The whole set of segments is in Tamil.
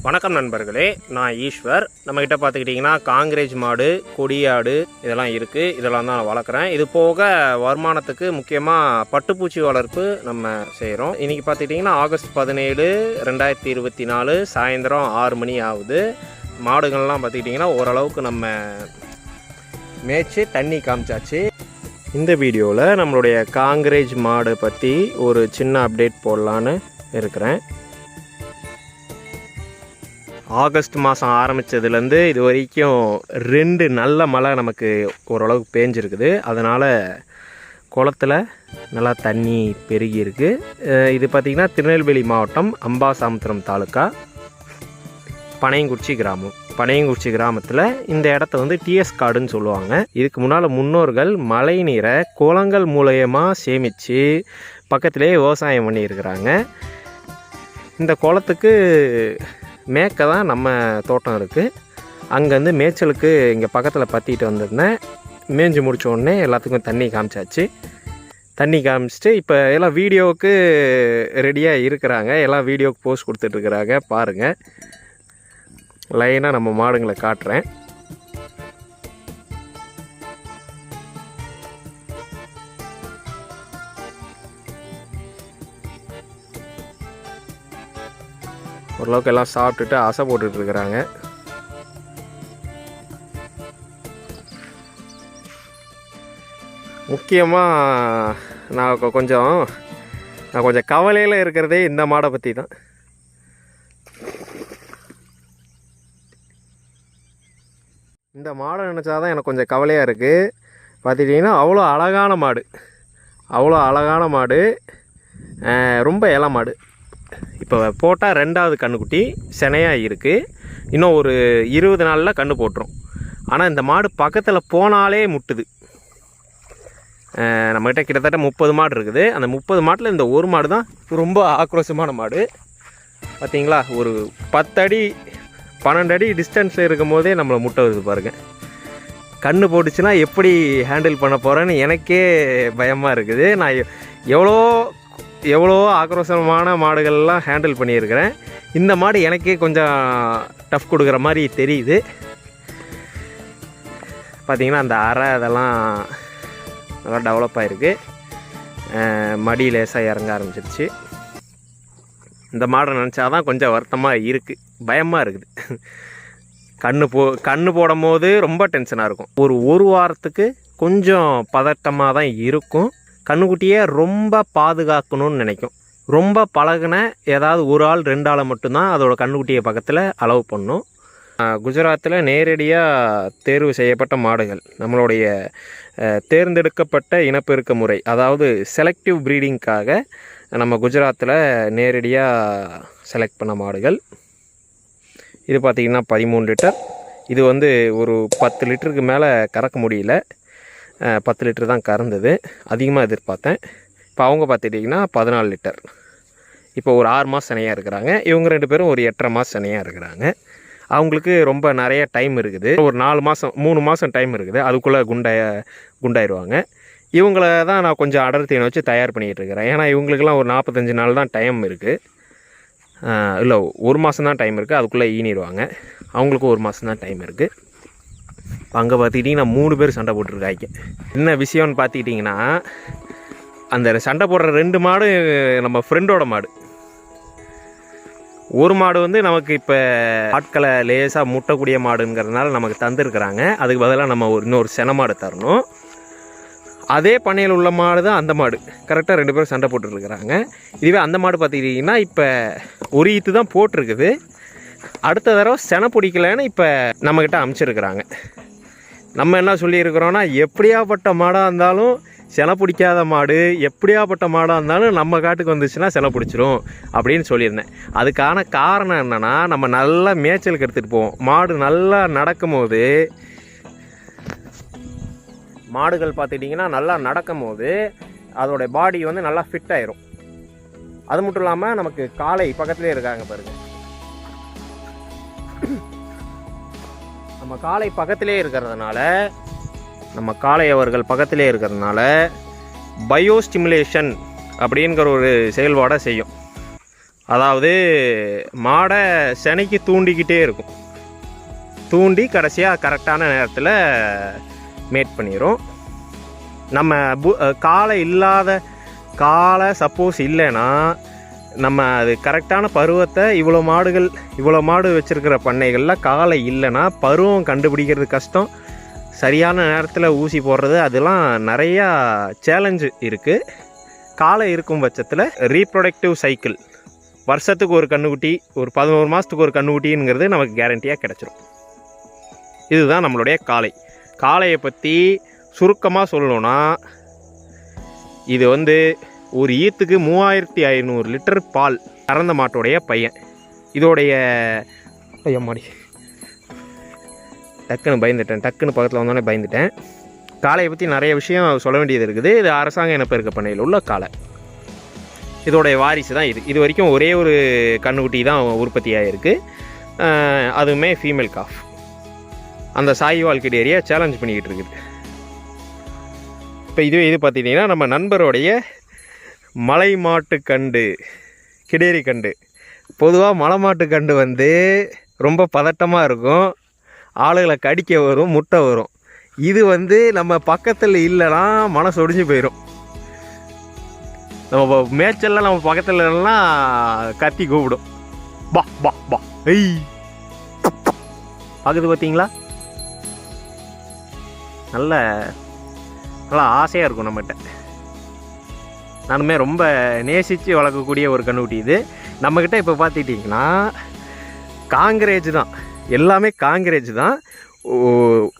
வணக்கம் நண்பர்களே நான் ஈஸ்வர். நம்மக்கிட்ட பார்த்துக்கிட்டிங்கன்னா காங்கிரேஜ் மாடு கொடியாடு இதெல்லாம் இருக்குது இதெல்லாம் தான் நான் வளர்க்குறேன். இது போக வருமானத்துக்கு முக்கியமாக பட்டுப்பூச்சி வளர்ப்பு நம்ம செய்கிறோம் இன்றைக்கி பார்த்துக்கிட்டிங்கன்னா ஆகஸ்ட் பதினேழு ரெண்டாயிரத்தி இருபத்தி நாலு சாயந்தரம் ஆறு மணி ஆகுது. மாடுகள்லாம் பார்த்துக்கிட்டிங்கன்னா ஓரளவுக்கு நம்ம மேய்ச்சி தண்ணி காமிச்சாச்சு. இந்த வீடியோவில் நம்மளுடைய காங்கிரேஜ் மாடு பற்றி ஒரு சின்ன அப்டேட் போடலான்னு இருக்கிறேன். ஆகஸ்ட் மாதம் ஆரம்பித்ததுலேருந்து இது வரைக்கும் ரெண்டு நல்ல மழை நமக்கு ஓரளவுக்கு பேஞ்சிருக்குது. அதனால் குளத்துல நல்லா தண்ணி பெருகியிருக்கு. இது பார்த்திங்கன்னா திருநெல்வேலி மாவட்டம் அம்பாசாமுத்திரம் தாலுக்கா பனையங்குறிச்சி கிராமம். பனையங்குறிச்சி கிராமத்தில் இந்த இடத்த வந்து டிஎஸ் காடுன்னு சொல்லுவாங்க. இதுக்கு முன்னால் முன்னோர்கள் மழை நீரை குளங்கள் மூலயமா சேமித்து பக்கத்திலே விவசாயம் பண்ணியிருக்கிறாங்க. இந்த குளத்துக்கு மேற்க தான் நம்ம தோட்டம் இருக்குது அங்கேருந்து மேய்ச்சலுக்கு இங்கே பக்கத்தில் பற்றிட்டு வந்திருந்தேன். மேய்ஞ்சு முடிச்ச உடனே எல்லாத்துக்கும் தண்ணி காமிச்சாச்சு. தண்ணி காமிச்சிட்டு இப்போ எல்லாம் வீடியோவுக்கு ரெடியாக இருக்கிறாங்க. எல்லாம் வீடியோவுக்கு போஸ்ட் கொடுத்துட்ருக்குறாங்க பாருங்கள் லைனாக நம்ம மாடுங்களை காட்டுறேன். ஓரளவுக்கு எல்லாம் சாப்பிட்டுட்டு அசை போட்டுட்டு இருக்கிறாங்க. முக்கியமாக நான் கொஞ்சம் நான் கொஞ்சம் கவலையில் இருக்கிறதே இந்த மாடை பற்றி தான் இந்த மாடை நினச்சாதான் எனக்கு கொஞ்சம் கவலையாக இருக்குது பார்த்துட்டிங்கன்னா அவ்வளோ அழகான மாடு. அவ்வளோ அழகான மாடு. ரொம்ப இல மாடு. இப்போ போட்டால் ரெண்டாவது கண்ணுக்குட்டி சினையாக இருக்குது இன்னும் ஒரு இருபது நாளில் கண்ணு போட்டுரும். ஆனால் இந்த மாடு பக்கத்தில் போனாலே முட்டுது. நம்மக்கிட்ட நம்மகிட்ட கிட்டத்தட்ட முப்பது மாடு இருக்குது. அந்த முப்பது மாட்டில் இந்த ஒரு மாடு தான் ரொம்ப ஆக்ரோஷமான மாடு. பார்த்தீங்களா ஒரு பத்தடி பன்னெண்டு அடி டிஸ்டன்ஸில் இருக்கும் போதே நம்மளை முட்டை வருது பாருங்கள் கண்ணு போட்டுச்சுன்னா எப்படி ஹேண்டில் பண்ண போகிறேன்னு எனக்கே பயமாக இருக்குது. நான் எவ்வளோ எவ்வளோ ஆக்ரோஷமான மாடுகள்லாம் ஹேண்டில் பண்ணியிருக்கிறேன். இந்த மாடு எனக்கே கொஞ்சம் டஃப் கொடுக்குற மாதிரி தெரியுது. பார்த்தீங்கன்னா அந்த அறை அதெல்லாம் நல்லா டெவலப் ஆகிருக்கு மடி லேசாக இறங்க ஆரம்பிச்சிருச்சு. இந்த மாடை நினச்சாதான் கொஞ்சம் வருத்தமாக இருக்குது பயமாக இருக்குது. கண்ணு போ கண்ணு போடும் போது ரொம்ப டென்ஷனாக இருக்கும். ஒரு ஒரு வாரத்துக்கு கொஞ்சம் பதட்டமாக தான் இருக்கும். கண்ணுக்குட்டியை ரொம்ப பாதுகாக்கணும்னு நினைக்கும். ரொம்ப பழகின ஏதாவது ஒரு ஆள் ரெண்டு ஆளை மட்டும்தான் அதோடய கண்ணுக்குட்டியை பக்கத்தில் அலோவ் பண்ணும். குஜராத்தில் நேரடியாக தேர்வு செய்யப்பட்ட மாடுகள். நம்மளுடைய தேர்ந்தெடுக்கப்பட்ட இனப்பெருக்க முறை அதாவது செலக்டிவ் ப்ரீடிங்க்காக நம்ம குஜராத்தில் நேரடியாக செலக்ட் பண்ண மாடுகள். இது பார்த்திங்கன்னா பதிமூணு லிட்டர். இது வந்து ஒரு பத்து லிட்டருக்கு மேலே கறக்க முடியல. பத்து லிட்டர் தான் கறந்தது. அதிகமாக எதிர்பார்த்தேன். இப்போ அவங்க பார்த்துட்டிங்கன்னா பதினாலு லிட்டர். இப்போ ஒரு ஆறு மாதம் சினையாக இருக்கிறாங்க. இவங்க ரெண்டு பேரும் ஒரு எட்டரை மாதம் சினையாக இருக்கிறாங்க. அவங்களுக்கு ரொம்ப நிறைய டைம் இருக்குது. ஒரு நாலு மாதம் மூணு மாதம் டைம் இருக்குது. அதுக்குள்ளே குண்டாய குண்டாயிருவாங்க. இவங்கள தான் நான் கொஞ்சம் அடர்த்தியை வச்சு தயார் பண்ணிகிட்டு இருக்கிறேன். ஏன்னா இவங்களுக்கெல்லாம் ஒரு நாற்பத்தஞ்சு நாள் தான் டைம் இருக்குது இல்லை ஒரு மாதம் தான் டைம் இருக்குது அதுக்குள்ளே ஈனிடுவாங்க. அவங்களுக்கும் ஒரு மாதம் தான் டைம் இருக்குது அங்கே பார்த்துக்கிட்டிங்கன்னா மூணு பேர் சண்டை போட்டிருக்காங்க. என்ன விஷயம்னு பார்த்துக்கிட்டிங்கன்னா அந்த சண்டை போடுற ரெண்டு மாடு நம்ம ஃப்ரெண்டோட மாடு. ஒரு மாடு வந்து நமக்கு இப்போ ஆட்களை லேசாக முட்டக்கூடிய மாடுங்கிறதுனால நமக்கு தந்துருக்குறாங்க. அதுக்கு பதிலாக நம்ம ஒரு இன்னொரு சென மாடு தரணும். அதே பண்ணையில் உள்ள மாடு தான் அந்த மாடு. கரெக்டாக ரெண்டு பேரும் சண்டை போட்டுருக்குறாங்க. இதுவே அந்த மாடு பார்த்துக்கிட்டிங்கன்னா இப்போ ஒரு ஈத்து தான் போட்டிருக்குது. அடுத்த தடவை செனை பிடிக்கலன்னு இப்போ நம்மக்கிட்ட அமைச்சிருக்கிறாங்க. நம்ம என்ன சொல்லியிருக்கிறோன்னா எப்படியாப்பட்ட மாடாக இருந்தாலும் செனை பிடிக்காத மாடு எப்படியாப்பட்ட மாடாக இருந்தாலும் நம்ம காட்டுக்கு வந்துச்சுன்னா செனை பிடிச்சிரும் அப்படின்னு சொல்லியிருந்தேன். அதுக்கான காரணம் என்னென்னா நம்ம நல்லா மேய்ச்சலுக்கு எடுத்துகிட்டு போவோம். மாடு நல்லா நடக்கும் போது மாடுகள் பார்த்துக்கிட்டிங்கன்னா நல்லா நடக்கும் போது அதோட பாடி வந்து நல்லா ஃபிட் ஆயிரும். அது மட்டும் இல்லாமல் நமக்கு காலை பக்கத்துலேயே இருக்காங்க பாருங்கள் நம்ம காலை பக்கத்திலே இருக்கிறதுனால நம்ம காளை அவர்கள் பக்கத்திலே இருக்கிறதுனால பயோ ஸ்டிமுலேஷன் அப்படிங்கிற ஒரு செயல்பாடை செய்யும். அதாவது மாடை செனைக்கு தூண்டிக்கிட்டே இருக்கும். தூண்டி கடைசியாக கரெக்டான நேரத்தில் மேட் பண்ணிடும் நம்ம பு காலை இல்லாத காலை சப்போஸ் இல்லைன்னா நம்ம அது கரெக்டான பருவத்தை இவ்வளோ மாடுகள் இவ்வளோ மாடு வச்சுருக்கிற பண்ணைகளில் காளை இல்லைன்னா பருவம் கண்டுபிடிக்கிறது கஷ்டம். சரியான நேரத்தில் ஊசி போடுறது அதெல்லாம் நிறையா சேலஞ்சு இருக்குது காளை இருக்கும் பட்சத்தில் ரீப்ரொடக்டிவ் சைக்கிள் வருஷத்துக்கு ஒரு கண்ணுக்குட்டி ஒரு பதினோரு மாதத்துக்கு ஒரு கண்ணுக்குட்டிங்கிறது நமக்கு கேரண்டியாக கிடச்சிரும். இதுதான் நம்மளுடைய காளை காளையை பற்றி சுருக்கமாக சொல்லணும்னா இது வந்து ஒரு ஈத்துக்கு மூவாயிரத்தி ஐநூறு லிட்டர் பால் கறந்த மாட்டோடைய பையன். இதோடைய ஐயம்மாடி டக்குன்னு பயந்துட்டேன். டக்குன்னு பக்கத்தில் வந்தோடனே பயந்துட்டேன். காளையை பற்றி நிறைய விஷயம் சொல்ல வேண்டியது இருக்குது. இது அரசாங்க இனப்பெருக்க பண்ணையில் உள்ள காளை. இதோடைய வாரிசு தான் இது. இது வரைக்கும் ஒரே ஒரு கண்ணுக்குட்டி தான் உற்பத்தியாக இருக்குது அதுவுமே ஃபீமேல் காஃப் அந்த சாய்வால் கிடேரியா சேலஞ்ச் பண்ணிக்கிட்டு இருக்குது. இப்போ இதுவே இது பார்த்திங்கன்னா நம்ம நண்பருடைய மலை மாட்டு கண்டு கிடேரி கண்டு. பொதுவாக மலை மாட்டு கண்டு வந்து ரொம்ப பதட்டமாக இருக்கும். ஆளுகளை கடிக்க வரும் முட்டை வரும். இது வந்து நம்ம பக்கத்தில் இல்லைன்னா மனசு ஒடிஞ்சு போயிடும் நம்ம மேய்ச்சல்லாம் நம்ம பக்கத்தில் இல்லைன்னா கத்தி கூப்பிடும். பா பா பா. ஐய் பார்க்குது பார்த்தீங்களா நல்ல நல்லா ஆசையாக இருக்கும் நம்மகிட்ட. நானுமே ரொம்ப நேசித்து வளர்க்கக்கூடிய ஒரு கண்ணுக்குட்டி இது. நம்மக்கிட்ட இப்போ பார்த்துக்கிட்டிங்கன்னா காங்கிரேஜ் தான். எல்லாமே காங்கிரேஜ் தான்.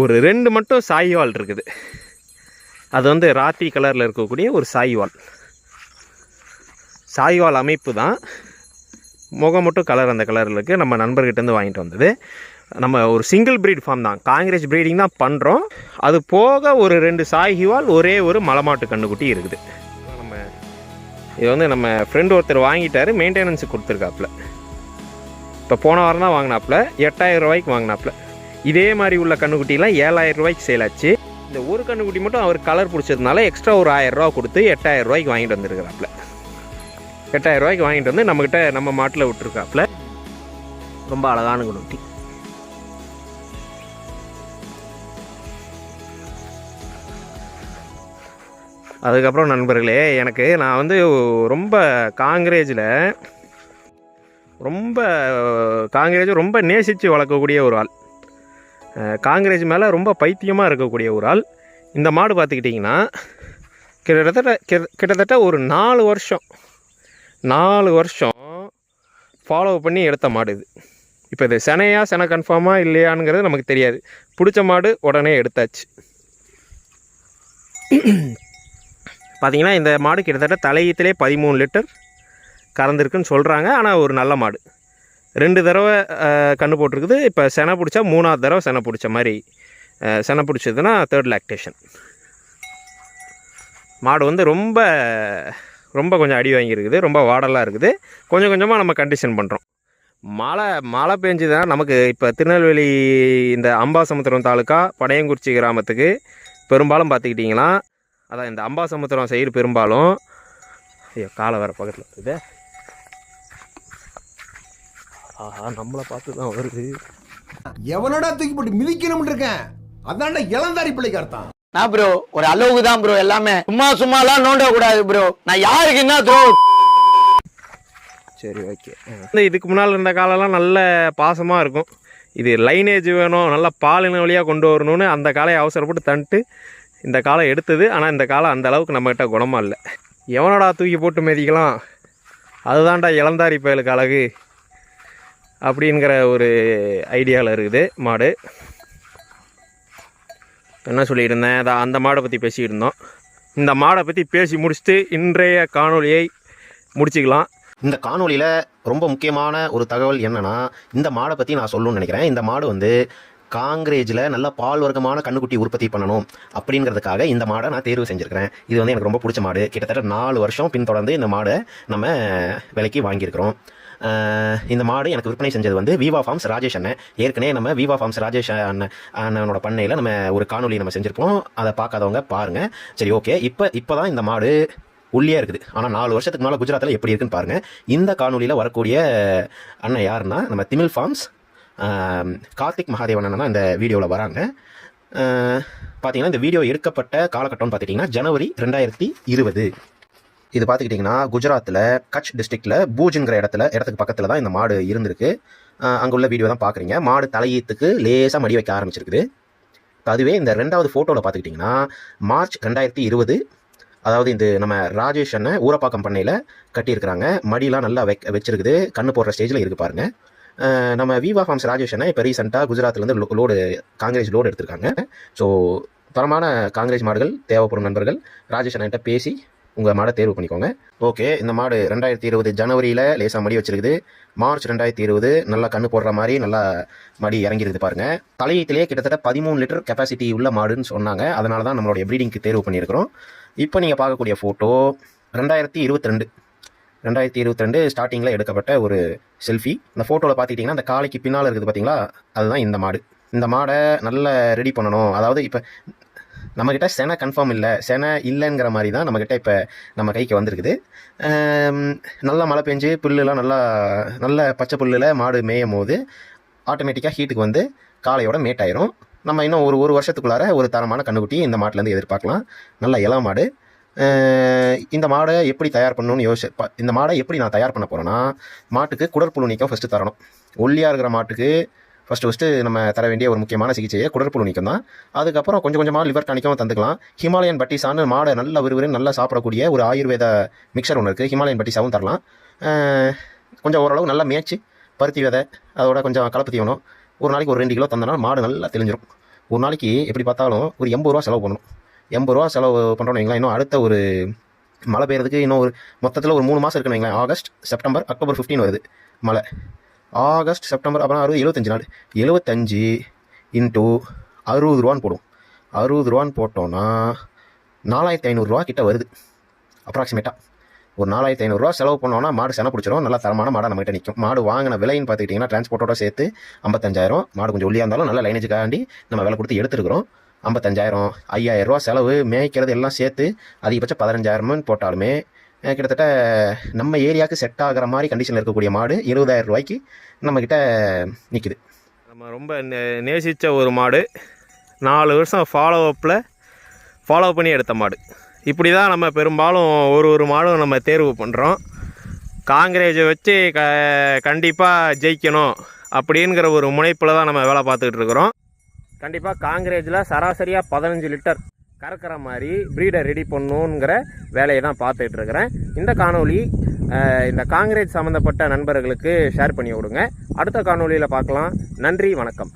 ஒரு ரெண்டு மட்டும் சாய்வால் இருக்குது. அது வந்து ராத்தி கலரில் இருக்கக்கூடிய ஒரு சாய்வால் சாய்வால் அமைப்பு தான். முகம் மட்டும் கலர் அந்த கலரில் இருக்குது நம்ம நண்பர்கிட்டேருந்து வாங்கிட்டு வந்தது. நம்ம ஒரு சிங்கிள் ப்ரீட் ஃபார்ம் தான். காங்கிரஸ் ப்ரீடிங் தான் பண்ணுறோம் அது போக ஒரு ரெண்டு சாய்கிவால் ஒரே ஒரு மலமாட்டு கண்ணுக்குட்டி இருக்குது. இது வந்து நம்ம ஃப்ரெண்டு ஒருத்தர் வாங்கிட்டார் மெயின்டெனன்ஸுக்கு கொடுத்துருக்காப்புல. இப்போ போன வாரம் தான் வாங்கினாப்புல எட்டாயிரம் ரூபாய்க்கு வாங்கினாப்புல. இதே மாதிரி உள்ள கண்ணுக்குட்டிலாம் ஏழாயிரம் ரூபாய்க்கு சேல் ஆச்சு. இந்த ஒரு கண்ணுக்குட்டி மட்டும் அவர் கலர் பிடிச்சதுனால எக்ஸ்ட்ரா ஒரு ஆயிரரூவா கொடுத்து எட்டாயிரம் ரூபாய்க்கு வாங்கிட்டு வந்திருக்கிறாப்புல. எட்டாயிரம் ரூபாய்க்கு வாங்கிட்டு வந்து நம்மக்கிட்ட நம்ம மாட்டில் விட்டுருக்காப்புல. ரொம்ப அழகான கண்ணுக்குட்டி. அதுக்கப்புறம் நண்பர்களே எனக்கு நான் வந்து ரொம்ப காங்கிரேஜில் ரொம்ப காங்கிரேஜ் ரொம்ப நேசித்து வளர்க்கக்கூடிய ஒரு ஆள். காங்கிரேஜ் மேலே ரொம்ப பைத்தியமாக இருக்கக்கூடிய ஒரு ஆள். இந்த மாடு பார்த்துக்கிட்டிங்கன்னா கிட்டத்தட்ட கிட்ட- கிட்டத்தட்ட ஒரு நாலு வருஷம் நாலு வருஷம் ஃபாலோ பண்ணி எடுத்த மாடு இது. இப்போ இது செனையா செனை கன்ஃபார்மாக இல்லையாங்கிறது நமக்கு தெரியாது. பிடிச்ச மாடு உடனே எடுத்தாச்சு. பார்த்தீங்கன்னா இந்த மாடு கிட்டத்தட்ட தலையீத்திலே பதிமூணு லிட்டர் கறந்துருக்குன்னு சொல்கிறாங்க ஆனால் ஒரு நல்ல மாடு. ரெண்டு தடவை கன்று கண்ணு போட்டிருக்குது. இப்போ செனை பிடிச்சா மூணாவது தடவை செனை பிடிச்ச மாதிரி செனை பிடிச்சதுன்னா தேர்ட் லாக்டேஷன் மாடு வந்து ரொம்ப ரொம்ப கொஞ்சம் அடி வாங்கியிருக்குது. ரொம்ப வாடலாக இருக்குது. கொஞ்சம் கொஞ்சமாக நம்ம கண்டிஷன் பண்ணுறோம் மழை மழை பெஞ்சுதுன்னா நமக்கு இப்போ திருநெல்வேலி இந்த அம்பாசமுத்திரம் தாலுக்கா படையங்குறிச்சி கிராமத்துக்கு பெரும்பாலும் பார்த்துக்கிட்டிங்கன்னா அதான் இந்த அம்பாசமுத்திரம் சைடு பெரும்பாலும் ஐயோ காலை வேறு பக்கத்தில் இருக்குது. ஆஹா நம்மளை பார்த்து தான் வருது. எவனடா தூக்கி போட்டு மிதிக்கணும்னு இருக்கேன்? அதான்டா இளந்தாரி பிள்ளைக்கு அர்த்தம். நான் ப்ரோ ஒரு அளவுக்கு தான் ப்ரோ எல்லாமே. சும்மா சும்மா எல்லாம் நோண்ட கூடாது ப்ரோ நான் யாருக்கு என்ன த்ரோ சரி ஓகே இந்த இதுக்கு முன்னால் இருந்த காலம்லாம் நல்ல பாசமாக இருக்கும். இது லைனேஜ் வேணும் நல்லா பாலின வழியாக கொண்டு வரணும்னு அந்த காலையை அவசரப்பட்டு தந்துட்டு இந்த காலை எடுத்தது ஆனால் இந்த காலம் அந்த அளவுக்கு நம்மகிட்ட குணமாக இல்லை. எவனடா தூக்கி போட்டு மிதிக்கலாம்? அதுதான்டா இளந்தாரி பயலுக்கு அழகு அப்படிங்கிற ஒரு ஐடியாவில் இருக்குது மாடு. என்ன சொல்லியிருந்தேன்? அதை அந்த மாடை பற்றி பேசிக்கிட்டு இருந்தோம் இந்த மாடை பற்றி பேசி முடிச்சுட்டு இன்றைய காணொலியை முடிச்சுக்கலாம். இந்த காணொளியில் ரொம்ப முக்கியமான ஒரு தகவல் என்னென்னா இந்த மாடை பற்றி நான் சொல்லணும்னு நினைக்கிறேன். இந்த மாடு வந்து காங்கிரேஜில் நல்ல பால் வர்க்கமான கண்ணுக்குட்டி உற்பத்தி பண்ணணும் அப்படிங்கிறதுக்காக இந்த மாடை நான் தேர்வு செஞ்சுருக்கிறேன். இது வந்து எனக்கு ரொம்ப பிடிச்ச மாடு. கிட்டத்தட்ட நாலு வருஷம் பின்தொடர்ந்து இந்த மாடை நம்ம விலைக்கு வாங்கியிருக்கிறோம். இந்த மாடு எனக்கு விற்பனை செஞ்சது வந்து விவா ஃபார்ம்ஸ் ராஜேஷ் அண்ணன். ஏற்கனவே நம்ம விவா ஃபார்ம்ஸ் ராஜேஷ் அண்ணன் அண்ணனோட பண்ணையில் நம்ம ஒரு காணொலி நம்ம செஞ்சுருப்போம். அதை பார்க்காதவங்க பாருங்கள் சரி ஓகே. இப்போ இப்போ தான் இந்த மாடு உள்ளியாக இருக்குது. ஆனால் நாலு வருஷத்துக்கு மேலே குஜராத்தில் எப்படி இருக்குன்னு பாருங்கள் இந்த காணொலியில் வரக்கூடிய அண்ணன் யாருன்னா நம்ம திமில் ஃபார்ம்ஸ் கார்த்திக் மகாதேவன் தான் இந்த வீடியோவில் வராங்க. பார்த்தீங்கன்னா இந்த வீடியோ எடுக்கப்பட்ட காலகட்டம்னு பார்த்துட்டிங்கன்னா ஜனவரி ரெண்டாயிரத்தி இருபது. இது பார்த்துக்கிட்டிங்கன்னா குஜராத்தில் கட்ச் டிஸ்ட்ரிக்டில் பூஜ்ங்கிற இடத்துல இடத்துக்கு பக்கத்தில் தான் இந்த மாடு இருந்திருக்கு. அங்கே உள்ள வீடியோ தான் பார்க்குறீங்க. மாடு தலையீத்துக்கு லேசாக மடி வைக்க ஆரம்பிச்சிருக்குது. அதுவே இந்த ரெண்டாவது ஃபோட்டோவில் பார்த்துக்கிட்டிங்கன்னா மார்ச் ரெண்டாயிரத்தி இருபது அதாவது இந்த நம்ம ராஜேஷ் அண்ணன் ஊரப்பாக்கம் பண்ணையில் கட்டியிருக்கிறாங்க. மடியெலாம் நல்லா வைக் வச்சிருக்குது. கண்ணு போடுற ஸ்டேஜில் இருக்குது பாருங்கள் நம்ம விவா ஃபார்ம்ஸ் ராஜேஷ் இப்போ ரீசெண்டாக குஜராத்லேருந்து லோடு காங்கிரஸ் லோடு எடுத்திருக்காங்க. ஸோ தரமான காங்கிரஸ் மாடுகள் தேவைப்படும் நண்பர்கள் ராஜேஷ் அண்ணன்ட்ட பேசி உங்கள் மாடை தேர்வு பண்ணிக்கோங்க. ஓகே இந்த மாடு ரெண்டாயிரத்தி இருபது ஜனவரியில் லேசாக மடி வச்சிருக்குது. மார்ச் ரெண்டாயிரத்தி இருபது நல்லா கண்ணு போடுற மாதிரி நல்லா மடி இறங்கிருக்குது பாருங்கள் தலையீட்டிலேயே கிட்டத்தட்ட பதிமூணு லிட்டர் கெப்பாசிட்டி உள்ள மாடுன்னு சொன்னாங்க. அதனால தான் நம்மளுடைய ப்ரீடிங்க்கு தேர்வு பண்ணியிருக்கிறோம். இப்போ நீங்கள் பார்க்கக்கூடிய ஃபோட்டோ ரெண்டாயிரத்தி இருபத்தி ரெண்டு. ரெண்டாயிரத்தி இருபத்தி ரெண்டு ஸ்டார்டிங்கில் எடுக்கப்பட்ட ஒரு செல்ஃபி இந்த ஃபோட்டோவில் பார்த்துக்கிட்டிங்கன்னா அந்த காலைக்கு பின்னால் இருக்குது பார்த்தீங்களா அதுதான் இந்த மாடு. இந்த மாடை நல்லா ரெடி பண்ணணும். அதாவது இப்போ நம்மக்கிட்ட செனை கன்ஃபார்ம் இல்லை. செனை இல்லைங்கிற மாதிரி தான் நம்மக்கிட்ட இப்போ நம்ம கைக்கு வந்திருக்குது. நல்லா மழை பெஞ்சு புல்லுலாம் நல்லா நல்ல பச்சை புல்லில் மாடு மேயும் போது ஆட்டோமேட்டிக்காக ஹீட்டுக்கு வந்து காலையோட மேட் ஆயிரும். நம்ம இன்னும் ஒரு ஒரு வருஷத்துக்குள்ளார ஒரு தரமான கண்ணுக்குட்டி இந்த மாட்டிலேருந்து எதிர்பார்க்கலாம். நல்ல இளம் மாடு. இந்த மாடை எப்படி தயார் பண்ணணும்னு யோசி இந்த மாடை எப்படி நான் தயார் பண்ண போகிறேன்னா மாட்டுக்கு குடற்புழு நீக்கம் ஃபஸ்ட்டு தரணும். ஒல்லியாக இருக்கிற மாட்டுக்கு ஃபஸ்ட்டு ஃபஸ்ட்டு நம்ம தர வேண்டிய ஒரு முக்கியமான சிகிச்சையை குடற்புழு நீக்கம் தான். அதுக்கப்புறம் கொஞ்சம் கொஞ்சமாக லிவர் டானிக்கும் தந்துக்கலாம். ஹிமாலயன் பட்டிசான்னு மாடை நல்ல விறுவிறு நல்லா சாப்பிடக்கூடிய ஒரு ஆயுர்வேத மிக்சர் ஒன்று இருக்குது ஹிமாலயன் பட்டிசாவும் தரலாம். கொஞ்சம் ஓரளவு நல்லா மேய்ச்சி பருத்தி விதை அதோட கொஞ்சம் கலப்பு தீவனம் ஒரு நாளைக்கு ஒரு ரெண்டு கிலோ தந்தனா மாடு நல்லா தெளிஞ்சிடும் ஒரு நாளைக்கு எப்படி பார்த்தாலும் ஒரு எண்பது ரூபா செலவு பண்ணணும். எண்பது ரூபா செலவு பண்ணுறோன்னு வைங்களேன். இன்னும் அடுத்த ஒரு மழை பெய்யறதுக்கு இன்னும் ஒரு மொத்தத்தில் ஒரு மூணு மாதம் இருக்குன்னு வைங்களேன். ஆகஸ்ட் செப்டம்பர் அக்டோபர் 15 வருது மழை. ஆகஸ்ட் செப்டம்பர் அப்புறம் அறுபது எழுபத்தஞ்சு நாள். எழுபத்தஞ்சு இன்ட்டு அறுபது ரூபான்னு போடும் அறுபது ரூபான்னு போட்டோன்னா நாலாயிரத்தி ஐநூறுரூவா கிட்ட வருது. அப்ராக்சிமேட்டாக ஒரு நாலாயிரத்தி ஐநூறுரூவா செலவு பண்ணோன்னா மாடு சென பிடிச்சிரும். நல்லா தரமான மாடை நம்மகிட்ட நிற்கும் மாடு வாங்கின விலைன்னு பார்த்துக்கிட்டிங்கன்னா டிரான்ஸ்போர்ட்டோட சேர்த்து ஐம்பத்தஞ்சாயிரம். மாடு கொஞ்சம் ஒல்லியாக இருந்தாலும் நல்ல லைனேஜுக்காண்டி நம்ம விலை கொடுத்து எடுத்துருக்குறோம். ஐம்பத்தஞ்சாயிரம் ஐயாயிரம் ரூபா செலவு மேய்க்கிறது எல்லாம் சேர்த்து அதிகபட்சம் பதினஞ்சாயிரம்னு போட்டாலுமே கிட்டத்தட்ட நம்ம ஏரியாவுக்கு செட் ஆகிற மாதிரி கண்டிஷனில் இருக்கக்கூடிய மாடு இருபதாயிரம் ரூபாய்க்கு நம்மக்கிட்ட நிற்குது நம்ம ரொம்ப நே- நேசித்த ஒரு மாடு. நாலு வருஷம் ஃபாலோ அப்பில் ஃபாலோ பண்ணி எடுத்த மாடு. இப்படி தான் நம்ம பெரும்பாலும் ஒரு ஒரு மாடும் நம்ம தேர்வு பண்ணுறோம் காங்கிரேஜை வச்சு க கண்டிப்பாக ஜெயிக்கணும் அப்படிங்கிற ஒரு முனைப்பில் தான் நம்ம வேலை பார்த்துக்கிட்டு இருக்கிறோம். கண்டிப்பாக காங்கிரேஜில் சராசரியாக பதினஞ்சு லிட்டர் கறக்கிற மாதிரி ப்ரீடை ரெடி பண்ணணுங்கிற வேலையை தான் பார்த்துட்டு இருக்கிறேன். இந்த காணொளி இந்த காங்கிரேஜ் சம்மந்தப்பட்ட நண்பர்களுக்கு ஷேர் பண்ணி விடுங்க. அடுத்த காணொளியில் பார்க்கலாம். நன்றி வணக்கம்.